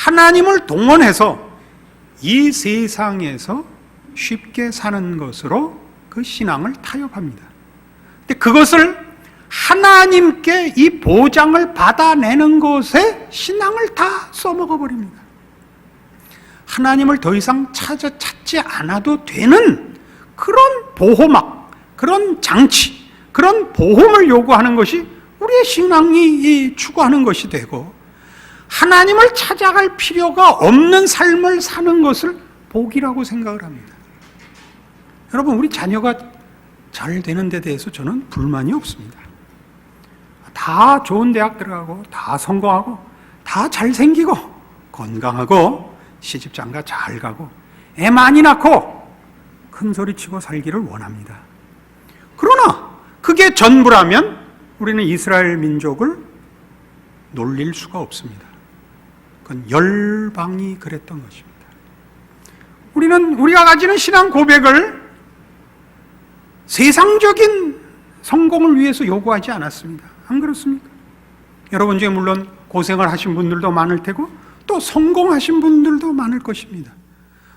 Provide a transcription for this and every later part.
하나님을 동원해서 이 세상에서 쉽게 사는 것으로 그 신앙을 타협합니다. 근데 그것을 하나님께 이 보장을 받아내는 것에 신앙을 다 써먹어 버립니다. 하나님을 더 이상 찾아 찾지 않아도 되는 그런 보호막, 그런 장치, 그런 보험을 요구하는 것이 우리의 신앙이 추구하는 것이 되고 하나님을 찾아갈 필요가 없는 삶을 사는 것을 복이라고 생각을 합니다. 여러분, 우리 자녀가 잘 되는 데 대해서 저는 불만이 없습니다. 다 좋은 대학 들어가고, 다 성공하고, 다 잘생기고, 건강하고, 시집장가 잘 가고, 애 많이 낳고, 큰 소리 치고 살기를 원합니다. 그러나, 그게 전부라면 우리는 이스라엘 민족을 놀릴 수가 없습니다. 그건 열방이 그랬던 것입니다. 우리는 우리가 가지는 신앙 고백을 세상적인 성공을 위해서 요구하지 않았습니다. 안 그렇습니까? 여러분 중에 물론 고생을 하신 분들도 많을 테고 또 성공하신 분들도 많을 것입니다.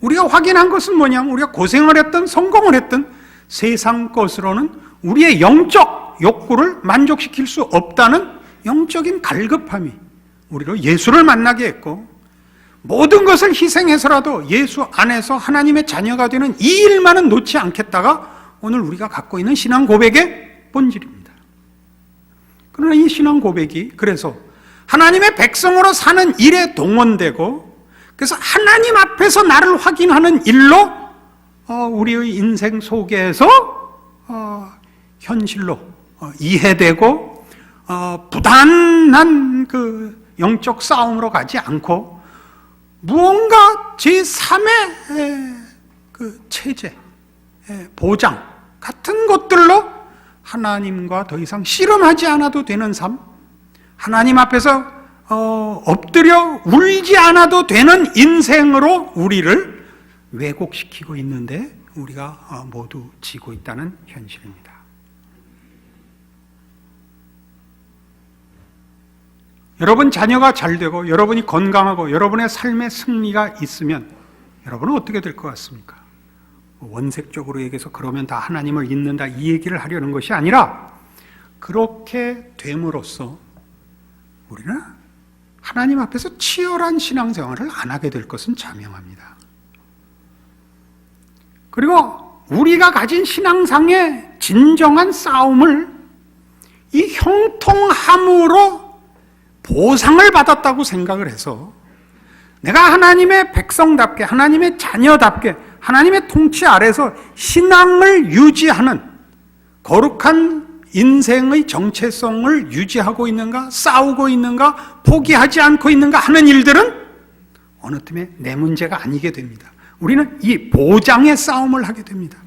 우리가 확인한 것은 뭐냐면 우리가 고생을 했든 성공을 했든 세상 것으로는 우리의 영적 욕구를 만족시킬 수 없다는 영적인 갈급함이 우리로 예수를 만나게 했고 모든 것을 희생해서라도 예수 안에서 하나님의 자녀가 되는 이 일만은 놓지 않겠다가 오늘 우리가 갖고 있는 신앙 고백의 본질입니다. 그러나 이 신앙 고백이 그래서 하나님의 백성으로 사는 일에 동원되고 그래서 하나님 앞에서 나를 확인하는 일로 어, 우리의 인생 속에서 어, 현실로 어, 이해되고 부단한 그 영적 싸움으로 가지 않고 무언가 제3의 그 체제, 보장 같은 것들로 하나님과 더 이상 씨름하지 않아도 되는 삶, 하나님 앞에서 어, 엎드려 울지 않아도 되는 인생으로 우리를 왜곡시키고 있는데 우리가 어, 모두 지고 있다는 현실입니다. 여러분 자녀가 잘 되고 여러분이 건강하고 여러분의 삶의 승리가 있으면 여러분은 어떻게 될 것 같습니까? 원색적으로 얘기해서 그러면 다 하나님을 잊는다 이 얘기를 하려는 것이 아니라 그렇게 됨으로써 우리는 하나님 앞에서 치열한 신앙생활을 안 하게 될 것은 자명합니다. 그리고 우리가 가진 신앙상의 진정한 싸움을 이 형통함으로 보상을 받았다고 생각을 해서 내가 하나님의 백성답게, 하나님의 자녀답게, 하나님의 통치 아래서 신앙을 유지하는 거룩한 인생의 정체성을 유지하고 있는가, 싸우고 있는가, 포기하지 않고 있는가 하는 일들은 어느 틈에 내 문제가 아니게 됩니다. 우리는 이 보장의 싸움을 하게 됩니다.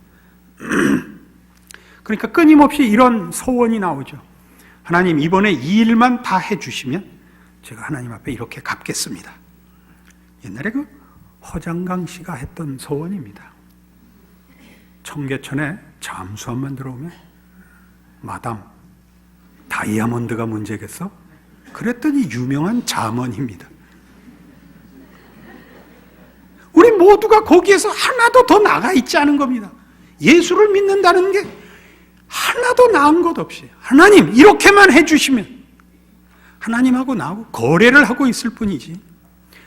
그러니까 끊임없이 이런 소원이 나오죠. 하나님 이번에 이 일만 다 해주시면 제가 하나님 앞에 이렇게 갚겠습니다. 옛날에 그 허장강 씨가 했던 소원입니다. 청계천에 잠수함만 들어오면 마담 다이아몬드가 문제겠어? 그랬더니 유명한 잠언입니다. 우리 모두가 거기에서 하나도 더 나가 있지 않은 겁니다. 예수를 믿는다는 게 하나도 나은 것 없이 하나님 이렇게만 해주시면 하나님하고 나하고 거래를 하고 있을 뿐이지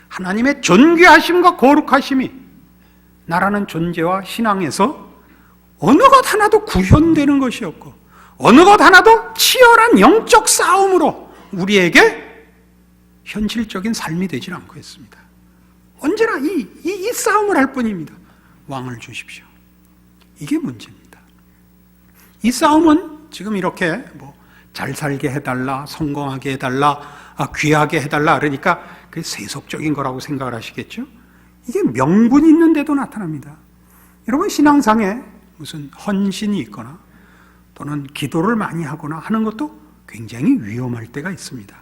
하나님의 존귀하심과 거룩하심이 나라는 존재와 신앙에서 어느 것 하나도 구현되는 것이 없고 어느 것 하나도 치열한 영적 싸움으로 우리에게 현실적인 삶이 되질 않고 있습니다. 언제나 이, 이, 이 싸움을 할 뿐입니다. 왕을 주십시오. 이게 문제입니다. 이 싸움은 지금 이렇게 뭐 잘 살게 해달라, 성공하게 해달라, 아, 귀하게 해달라 그러니까 그 세속적인 거라고 생각을 하시겠죠? 이게 명분 있는데도 나타납니다. 여러분 신앙상에 무슨 헌신이 있거나 또는 기도를 많이 하거나 하는 것도 굉장히 위험할 때가 있습니다.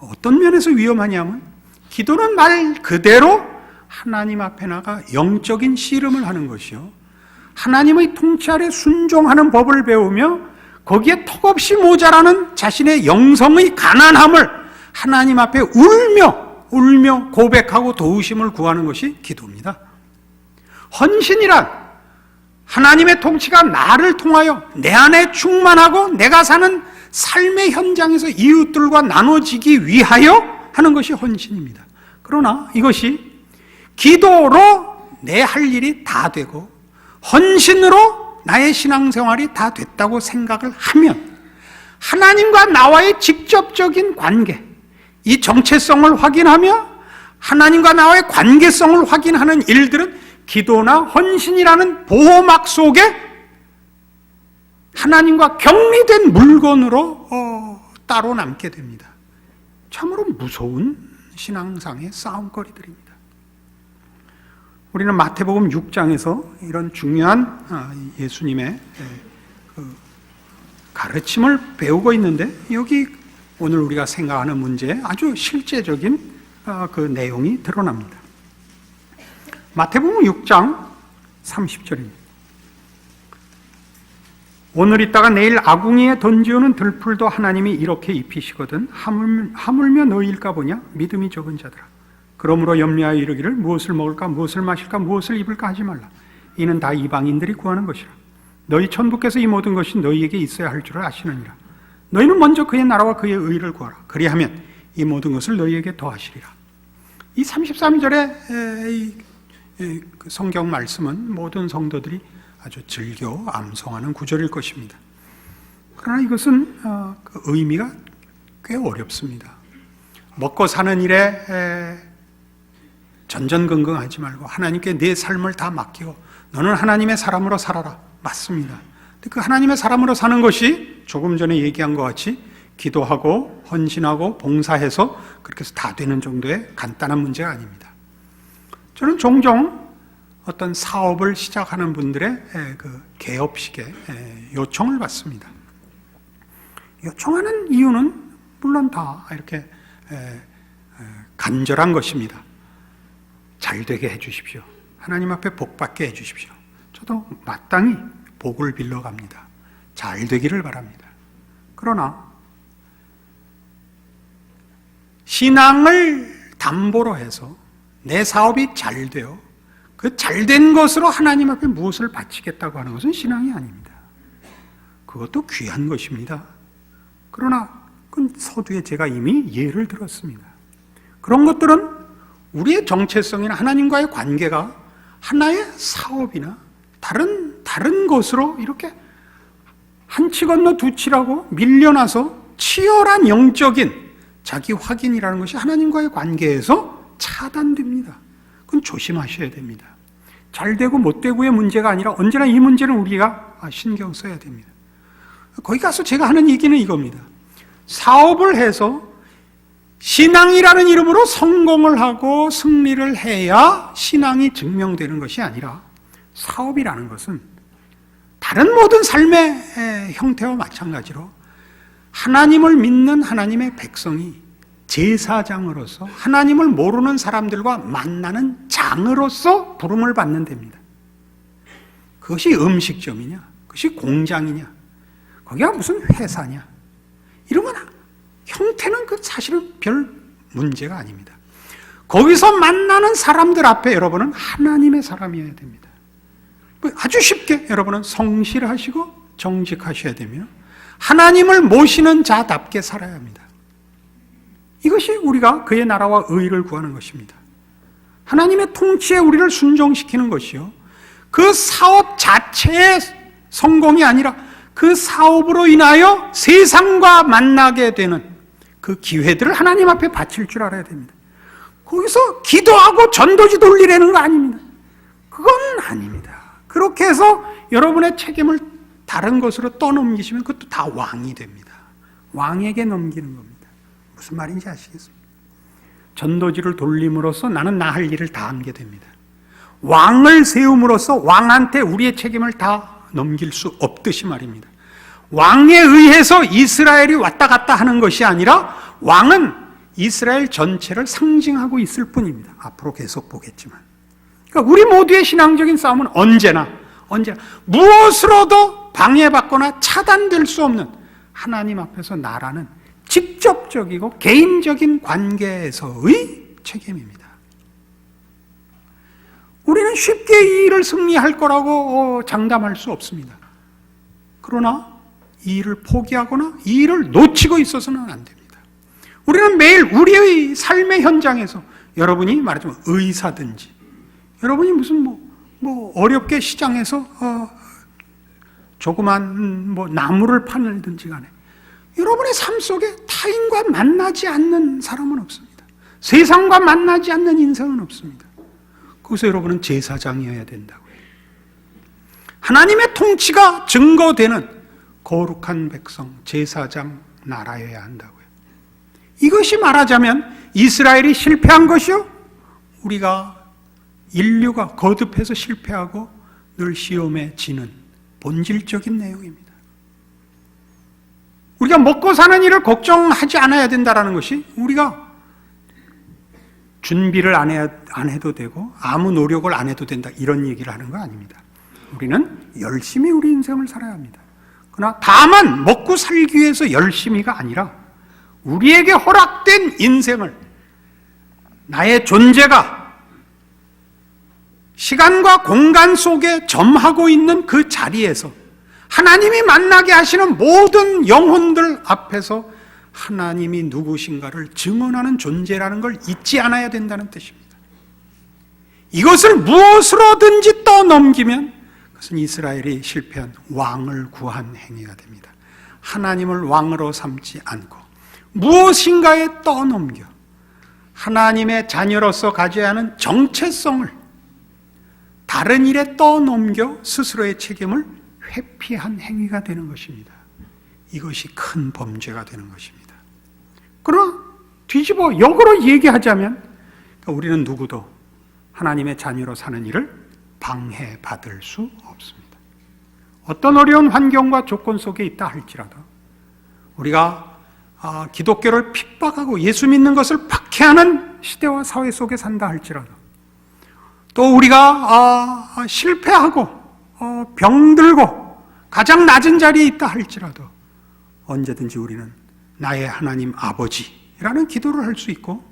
어떤 면에서 위험하냐면 기도는 말 그대로 하나님 앞에 나가 영적인 씨름을 하는 것이요. 하나님의 통치 아래 순종하는 법을 배우며 거기에 턱없이 모자라는 자신의 영성의 가난함을 하나님 앞에 울며 울며 고백하고 도우심을 구하는 것이 기도입니다. 헌신이란 하나님의 통치가 나를 통하여 내 안에 충만하고 내가 사는 삶의 현장에서 이웃들과 나눠지기 위하여 하는 것이 헌신입니다. 그러나 이것이 기도로 내 할 일이 다 되고 헌신으로 나의 신앙생활이 다 됐다고 생각을 하면 하나님과 나와의 직접적인 관계, 이 정체성을 확인하며 하나님과 나와의 관계성을 확인하는 일들은 기도나 헌신이라는 보호막 속에 하나님과 격리된 물건으로 어, 따로 남게 됩니다. 참으로 무서운 신앙상의 싸움거리들입니다. 우리는 마태복음 6장에서 이런 중요한 아, 예수님의 에, 그 가르침을 배우고 있는데 여기 오늘 우리가 생각하는 문제 아주 실제적인 아, 그 내용이 드러납니다. 마태복음 6장 30절입니다. 오늘 있다가 내일 아궁이에 던지오는 들풀도 하나님이 이렇게 입히시거든 하물, 하물며 너희일까 보냐 믿음이 적은 자들아 그러므로 염려하여 이르기를 무엇을 먹을까 무엇을 마실까 무엇을 입을까 하지 말라. 이는 다 이방인들이 구하는 것이라. 너희 천부께서 이 모든 것이 너희에게 있어야 할 줄을 아시느니라. 너희는 먼저 그의 나라와 그의 의를 구하라. 그리하면 이 모든 것을 너희에게 더하시리라. 이 33절의 그 성경 말씀은 모든 성도들이 아주 즐겨 암송하는 구절일 것입니다. 그러나 이것은 어, 그 의미가 꽤 어렵습니다. 먹고 사는 일에 전전긍긍하지 말고 하나님께 내 삶을 다 맡기고 너는 하나님의 사람으로 살아라. 맞습니다. 근데 그 하나님의 사람으로 사는 것이 조금 전에 얘기한 것 같이 기도하고 헌신하고 봉사해서 그렇게 해서 다 되는 정도의 간단한 문제가 아닙니다. 저는 종종 어떤 사업을 시작하는 분들의 그 개업식에 요청을 받습니다. 요청하는 이유는 물론 다 이렇게 간절한 것입니다. 잘 되게 해 주십시오. 하나님 앞에 복 받게 해 주십시오. 저도 마땅히 복을 빌러 갑니다. 잘 되기를 바랍니다. 그러나 신앙을 담보로 해서 내 사업이 잘 되어 그 잘된 것으로 하나님 앞에 무엇을 바치겠다고 하는 것은 신앙이 아닙니다. 그것도 귀한 것입니다. 그러나 그 서두에 제가 이미 예를 들었습니다. 그런 것들은 우리의 정체성이나 하나님과의 관계가 하나의 사업이나 다른 다른 것으로 이렇게 한 치 건너 두 치라고 밀려나서 치열한 영적인 자기 확인이라는 것이 하나님과의 관계에서 차단됩니다. 그건 조심하셔야 됩니다. 잘 되고 못 되고의 문제가 아니라 언제나 이 문제는 우리가 신경 써야 됩니다. 거기 가서 제가 하는 얘기는 이겁니다. 사업을 해서 신앙이라는 이름으로 성공을 하고 승리를 해야 신앙이 증명되는 것이 아니라 사업이라는 것은 다른 모든 삶의 형태와 마찬가지로 하나님을 믿는 하나님의 백성이 제사장으로서 하나님을 모르는 사람들과 만나는 장으로서 부름을 받는 데입니다. 그것이 음식점이냐? 그것이 공장이냐? 거기가 무슨 회사냐? 건 형태는 그 사실은 별 문제가 아닙니다. 거기서 만나는 사람들 앞에 여러분은 하나님의 사람이어야 됩니다. 뭐 아주 쉽게 여러분은 성실하시고 정직하셔야 되며 하나님을 모시는 자답게 살아야 합니다. 이것이 우리가 그의 나라와 의를 구하는 것입니다. 하나님의 통치에 우리를 순종시키는 것이요. 그 사업 자체의 성공이 아니라 그 사업으로 인하여 세상과 만나게 되는 그 기회들을 하나님 앞에 바칠 줄 알아야 됩니다. 거기서 기도하고 전도지 돌리라는 거 아닙니다. 그건 아닙니다. 그렇게 해서 여러분의 책임을 다른 것으로 떠넘기시면 그것도 다 왕이 됩니다. 왕에게 넘기는 겁니다. 무슨 말인지 아시겠습니까? 전도지를 돌림으로써 나는 나 할 일을 다 하게 됩니다. 왕을 세움으로써 왕한테 우리의 책임을 다 넘길 수 없듯이 말입니다. 왕에 의해서 이스라엘이 왔다 갔다 하는 것이 아니라 왕은 이스라엘 전체를 상징하고 있을 뿐입니다. 앞으로 계속 보겠지만. 그러니까 우리 모두의 신앙적인 싸움은 언제나, 언제나 무엇으로도 방해받거나 차단될 수 없는 하나님 앞에서 나라는 직접적이고 개인적인 관계에서의 책임입니다. 우리는 쉽게 이 일을 승리할 거라고 어, 장담할 수 없습니다. 그러나 이 일을 포기하거나 이 일을 놓치고 있어서는 안 됩니다. 우리는 매일 우리의 삶의 현장에서 여러분이 말하자면 의사든지 여러분이 무슨 뭐, 뭐 어렵게 시장에서 어, 조그만 뭐 나무를 팔든지 간에 여러분의 삶 속에 타인과 만나지 않는 사람은 없습니다. 세상과 만나지 않는 인생은 없습니다. 그래서 여러분은 제사장이어야 된다고요. 하나님의 통치가 증거되는 거룩한 백성, 제사장 나라여야 한다고요. 이것이 말하자면 이스라엘이 실패한 것이요? 우리가 인류가 거듭해서 실패하고 늘 시험에 지는 본질적인 내용입니다. 우리가 먹고 사는 일을 걱정하지 않아야 된다는 것이 우리가 준비를 안, 해, 안 해도 되고 아무 노력을 안 해도 된다 이런 얘기를 하는 거 아닙니다. 우리는 열심히 우리 인생을 살아야 합니다. 그러나 다만 먹고 살기 위해서 열심히가 아니라 우리에게 허락된 인생을 나의 존재가 시간과 공간 속에 점하고 있는 그 자리에서 하나님이 만나게 하시는 모든 영혼들 앞에서 하나님이 누구신가를 증언하는 존재라는 걸 잊지 않아야 된다는 뜻입니다. 이것을 무엇으로든지 떠넘기면 그것은 이스라엘이 실패한 왕을 구한 행위가 됩니다. 하나님을 왕으로 삼지 않고 무엇인가에 떠넘겨 하나님의 자녀로서 가져야 하는 정체성을 다른 일에 떠넘겨 스스로의 책임을 회피한 행위가 되는 것입니다. 이것이 큰 범죄가 되는 것입니다. 그러나 뒤집어 역으로 얘기하자면 우리는 누구도 하나님의 자녀로 사는 일을 방해받을 수. 어떤 어려운 환경과 조건 속에 있다 할지라도 우리가 아, 기독교를 핍박하고 예수 믿는 것을 박해하는 시대와 사회 속에 산다 할지라도 또 우리가 아, 실패하고 어, 병들고 가장 낮은 자리에 있다 할지라도 언제든지 우리는 나의 하나님 아버지라는 기도를 할 수 있고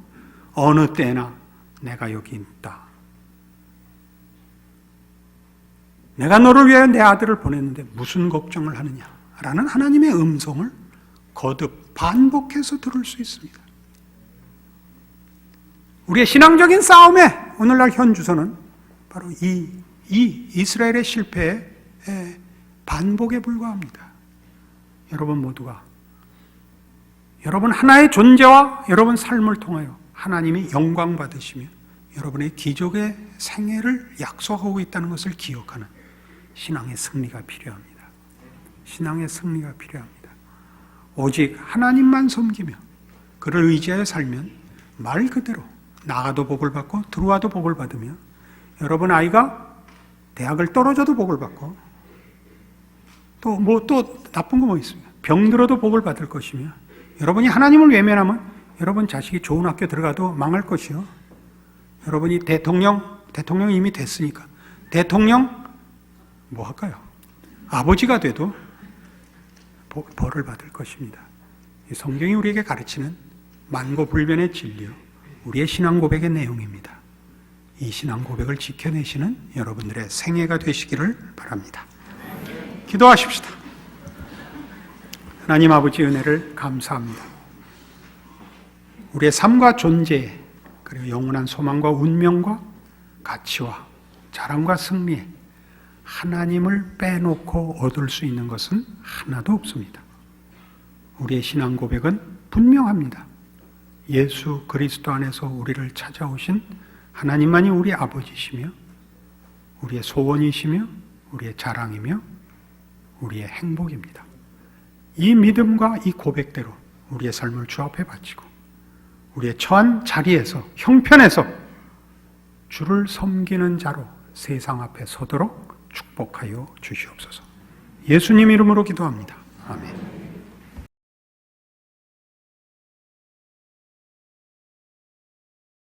어느 때나 내가 여기 있다. 내가 너를 위해 내 아들을 보냈는데 무슨 걱정을 하느냐 라는 하나님의 음성을 거듭 반복해서 들을 수 있습니다. 우리의 신앙적인 싸움의 오늘날 현 주소는 바로 이, 이 이스라엘의 실패의 반복에 불과합니다. 여러분 모두가 여러분 하나의 존재와 여러분 삶을 통하여 하나님이 영광 받으시며 여러분의 기적의 생애를 약속하고 있다는 것을 기억하는 신앙의 승리가 필요합니다. 신앙의 승리가 필요합니다. 오직 하나님만 섬기며 그를 의지하여 살면 말 그대로 나가도 복을 받고 들어와도 복을 받으며 여러분 아이가 대학을 떨어져도 복을 받고 또 뭐 또 나쁜 거 뭐 있습니까? 병들어도 복을 받을 것이며 여러분이 하나님을 외면하면 여러분 자식이 좋은 학교 들어가도 망할 것이요. 여러분이 대통령 대통령 이미 됐으니까 대통령 뭐 할까요? 아버지가 돼도 벌을 받을 것입니다. 성경이 우리에게 가르치는 만고불변의 진리요. 우리의 신앙 고백의 내용입니다. 이 신앙 고백을 지켜내시는 여러분들의 생애가 되시기를 바랍니다. 기도하십시다. 하나님 아버지 은혜를 감사합니다. 우리의 삶과 존재, 그리고 영원한 소망과 운명과 가치와 자랑과 승리에 하나님을 빼놓고 얻을 수 있는 것은 하나도 없습니다. 우리의 신앙 고백은 분명합니다. 예수 그리스도 안에서 우리를 찾아오신 하나님만이 우리 아버지시며 우리의 소원이시며 우리의 자랑이며 우리의 행복입니다. 이 믿음과 이 고백대로 우리의 삶을 주 앞에 바치고 우리의 처한 자리에서 형편에서 주를 섬기는 자로 세상 앞에 서도록 축복하여 주시옵소서. 예수님 이름으로 기도합니다. 아멘.